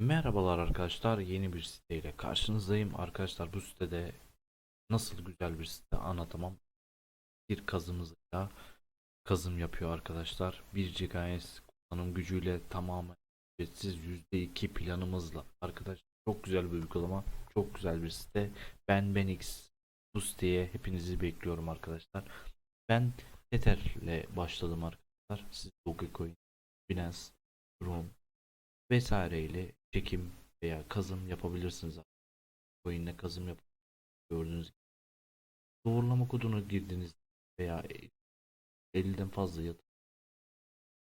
Merhabalar arkadaşlar yeni bir siteyle karşınızdayım. Arkadaşlar bu sitede nasıl güzel bir site anlatamam. Bir kazımızla kazım yapıyor arkadaşlar. 1 GHz kullanım gücüyle tamamen ücretsiz. %2 planımızla. Arkadaşlar çok güzel bir uygulama çok güzel bir site. Ben Benix. Bu siteye hepinizi bekliyorum arkadaşlar. Ben Tether'le başladım arkadaşlar. Siz Dogecoin Binance Tron vesaire ile çekim veya kazım yapabilirsiniz. Coin'le kazım yap gördüğünüz gibi. Doğrulama kodunu girdiniz veya 50'den fazla yatırım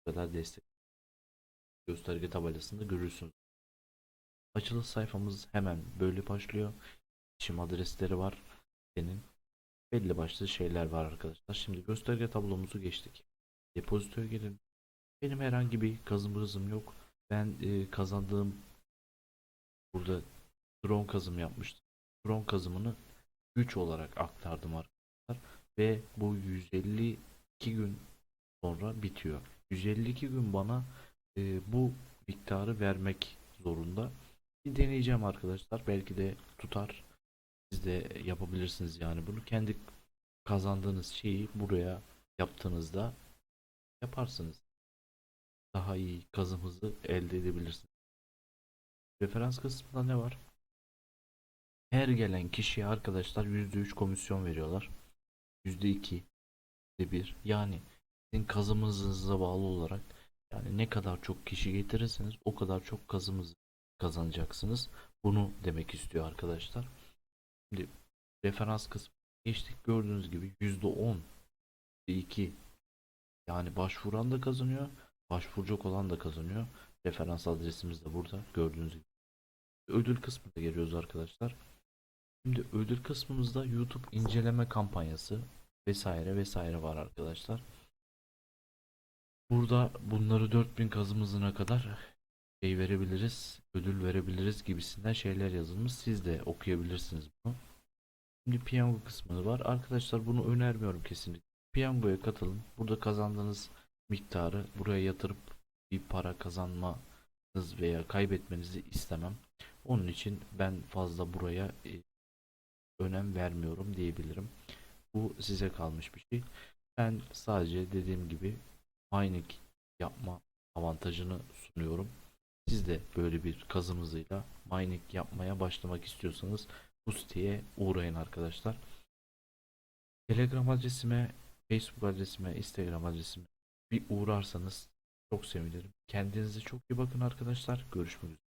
kadar destek gösterge tabelasında görürsünüz. Açılış sayfamız hemen böyle başlıyor. İşim adresleri var. Senin belli başlı şeyler var arkadaşlar. Şimdi gösterge tablomuzu geçtik. Depozitoya gelin. Benim herhangi bir kazım hızım yok. Ben e, kazandığım burada drone kazım yapmıştım. Drone kazımını güç olarak aktardım arkadaşlar ve bu 152 gün sonra bitiyor. 152 gün bana e, bu miktarı vermek zorunda. Bir deneyeceğim arkadaşlar. Belki de tutar. Siz de yapabilirsiniz yani bunu kendi kazandığınız şeyi buraya yaptığınızda yaparsınız daha iyi kazım hızı elde edebilirsiniz. Referans kısmında ne var? Her gelen kişiye arkadaşlar %3 komisyon veriyorlar. %2 1 yani sizin kazım hızınıza bağlı olarak yani ne kadar çok kişi getirirseniz o kadar çok kazım hızı kazanacaksınız. Bunu demek istiyor arkadaşlar. Şimdi referans kısmı geçtik gördüğünüz gibi %10 2 yani başvuran da kazanıyor başvuracak olan da kazanıyor. Referans adresimiz de burada gördüğünüz gibi. Ödül kısmına geliyoruz arkadaşlar. Şimdi ödül kısmımızda YouTube inceleme kampanyası vesaire vesaire var arkadaşlar. Burada bunları 4000 kazım hızına kadar şey verebiliriz, ödül verebiliriz gibisinden şeyler yazılmış. Siz de okuyabilirsiniz bunu. Şimdi piyango kısmı var. Arkadaşlar bunu önermiyorum kesinlikle. Piyangoya katılın. Burada kazandığınız miktarı buraya yatırıp bir para kazanmanız veya kaybetmenizi istemem. Onun için ben fazla buraya e, önem vermiyorum diyebilirim. Bu size kalmış bir şey. Ben sadece dediğim gibi mining yapma avantajını sunuyorum. Siz de böyle bir kazım hızıyla mining yapmaya başlamak istiyorsanız bu siteye uğrayın arkadaşlar. Telegram adresime, Facebook adresime, Instagram adresime bir uğrarsanız çok sevinirim. Kendinize çok iyi bakın arkadaşlar. Görüşmek üzere.